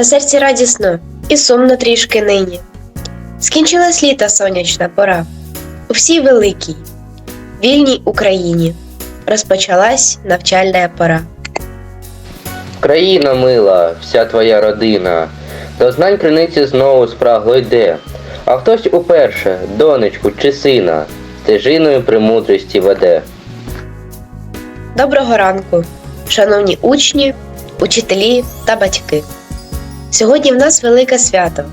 На серці радісно і сумно трішки нині. Скінчилась літа сонячна пора. У всій великій, вільній Україні розпочалась навчальна пора. Країна мила, вся твоя родина, до знань криниці знову спрагло йде, а хтось уперше, донечку чи сина, стежиною премудрості веде. Доброго ранку, шановні учні, учителі та батьки. Сьогодні в нас велике свято.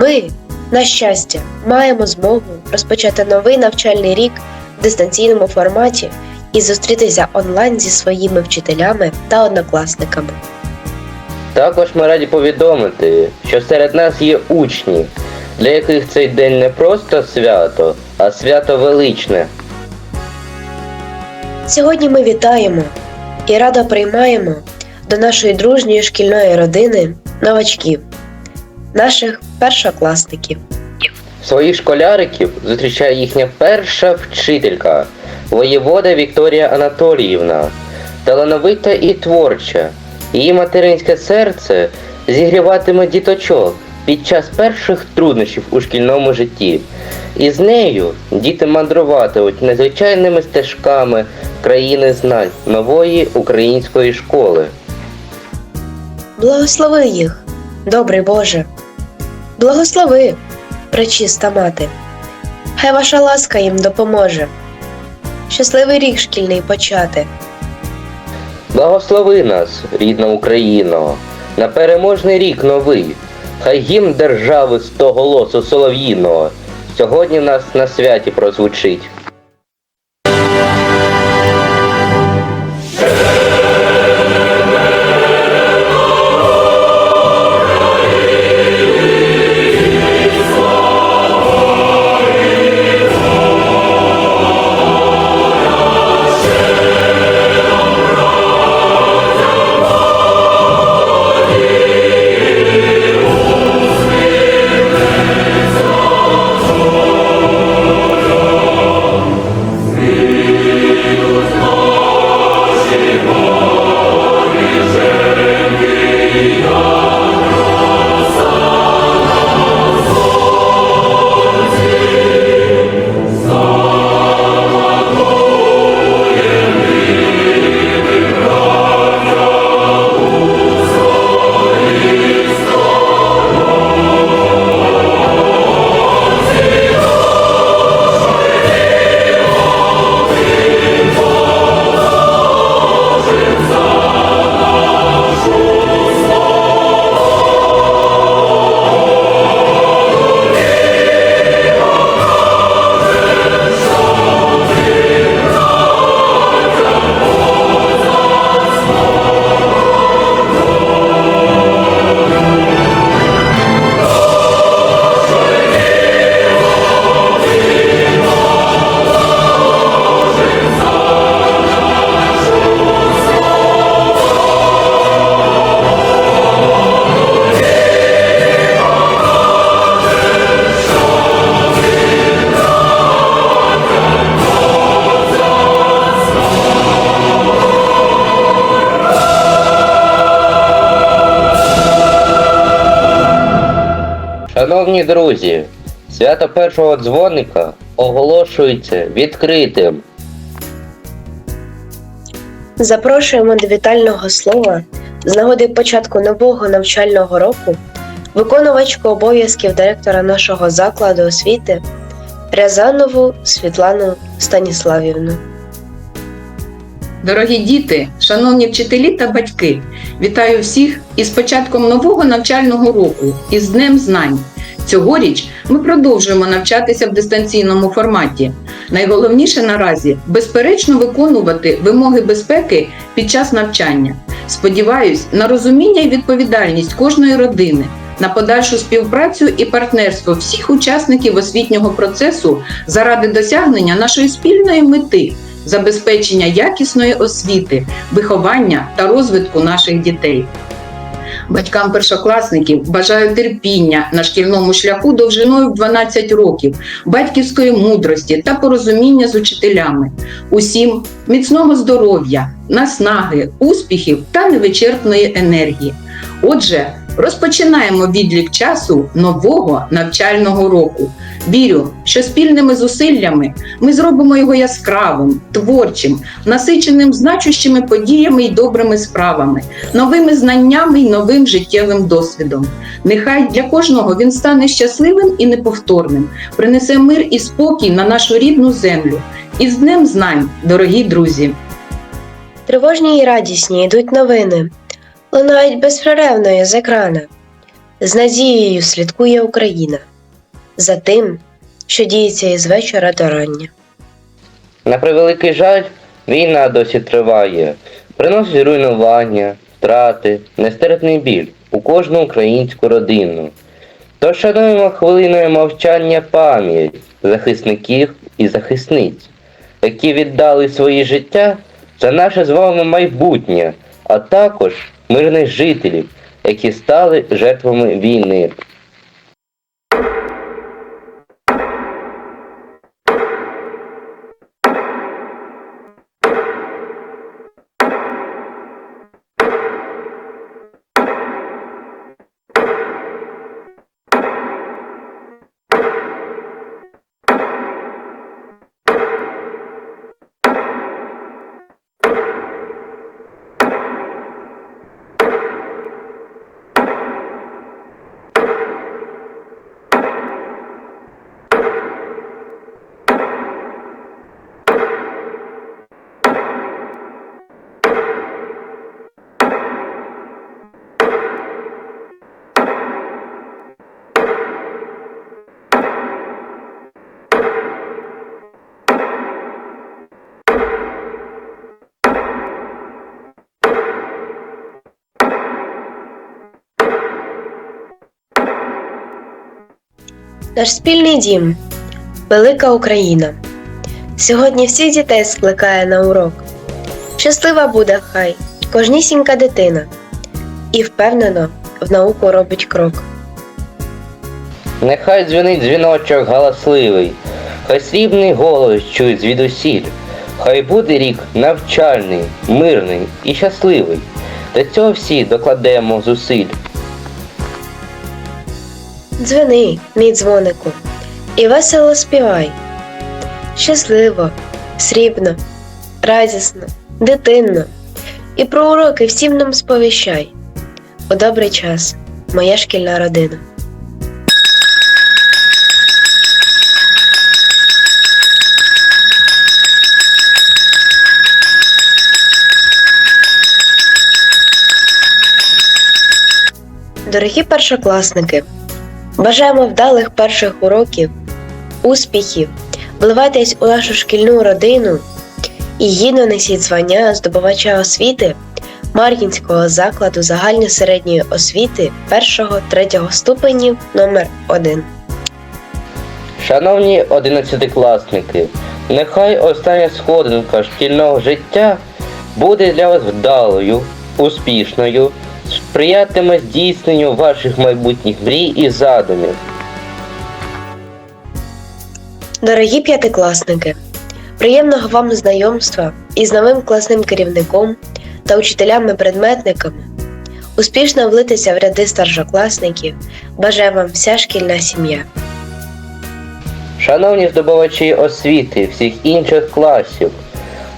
Ми, на щастя, маємо змогу розпочати новий навчальний рік в дистанційному форматі і зустрітися онлайн зі своїми вчителями та однокласниками. Також ми раді повідомити, що серед нас є учні, для яких цей день не просто свято, а свято величне. Сьогодні ми вітаємо і радо приймаємо до нашої дружньої шкільної родини новачків, наших першокласників. Своїх школяриків зустрічає їхня перша вчителька, воєвода Вікторія Анатоліївна, талановита і творча. Її материнське серце зігріватиме діточок під час перших труднощів у шкільному житті. І з нею діти мандруватимуть незвичайними стежками країни знань нової української школи. Благослови їх, добрий Боже. Благослови, пречиста мати. Хай ваша ласка їм допоможе. Щасливий рік шкільний почати. Благослови нас, рідна Україно, на переможний рік новий. Хай гімн держави з того голосу солов'їного сьогодні нас на святі прозвучить. Шановні друзі, свято першого дзвоника оголошується відкритим. Запрошуємо до вітального слова з нагоди початку нового навчального року виконувачку обов'язків директора нашого закладу освіти Рязанову Світлану Станіславівну. Дорогі діти, шановні вчителі та батьки, вітаю всіх із початком нового навчального року із Днем Знань. Цьогоріч ми продовжуємо навчатися в дистанційному форматі. Найголовніше наразі безперечно виконувати вимоги безпеки під час навчання. Сподіваюсь на розуміння і відповідальність кожної родини, на подальшу співпрацю і партнерство всіх учасників освітнього процесу заради досягнення нашої спільної мети забезпечення якісної освіти, виховання та розвитку наших дітей. Батькам першокласників бажаю терпіння на шкільному шляху довжиною в 12 років, батьківської мудрості та порозуміння з учителями. Усім міцного здоров'я, наснаги, успіхів та невичерпної енергії. Отже, Розпочинаємо відлік часу нового навчального року. Вірю, що спільними зусиллями ми зробимо його яскравим, творчим, насиченим значущими подіями й добрими справами, новими знаннями й новим життєвим досвідом. Нехай для кожного він стане щасливим і неповторним, принесе мир і спокій на нашу рідну землю. І з Днем знань, дорогі друзі! Тривожні і радісні йдуть новини, лунають безперервно з екрана. З надією слідкує Україна за тим, що діється із вечора до рання. На превеликий жаль, війна досі триває, приносить руйнування, втрати, нестерпний біль у кожну українську родину. Тож шануємо хвилиною мовчання пам'ять захисників і захисниць, які віддали свої життя за наше з вами майбутнє, а також мирних жителів, які стали жертвами війни. Наш спільний дім велика Україна. Сьогодні всіх дітей скликає на урок. Щаслива буде хай кожнісінька дитина, і впевнено в науку робить крок. Нехай дзвенить дзвіночок галасливий, хай срібний голос чують звідусіль, хай буде рік навчальний, мирний і щасливий. Для цього всі докладемо зусиль. Дзвени, мій дзвонику, і весело співай. Щасливо, срібно, радісно, дитинно, і про уроки всім нам сповіщай. У добрий час, моя шкільна родина. Дорогі першокласники, бажаємо вдалих перших уроків, успіхів, вливайтесь у нашу шкільну родину і гідно несіть звання здобувача освіти Мар'їнського закладу загальної середньої освіти 1-3 ступенів номер 1 Шановні одинадцятикласники, нехай остання сходинка шкільного життя буде для вас вдалою, успішною, сприятиме здійсненню ваших майбутніх мрій і задумів. Дорогі п'ятикласники, приємного вам знайомства із новим класним керівником та учителями-предметниками. Успішно влитися в ряди старшокласників бажає вам вся шкільна сім'я. Шановні здобувачі освіти всіх інших класів,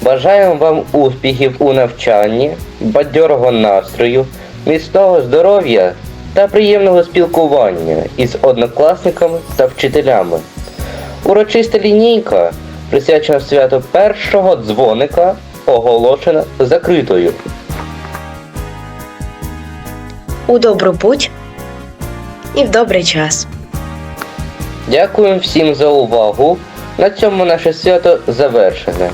бажаємо вам успіхів у навчанні, бадьорого настрою, міцного здоров'я та приємного спілкування із однокласниками та вчителями. Урочиста лінійка, присвячена святу першого дзвоника, оголошена закритою. У добру путь і в добрий час. Дякуємо всім за увагу. На цьому наше свято завершене.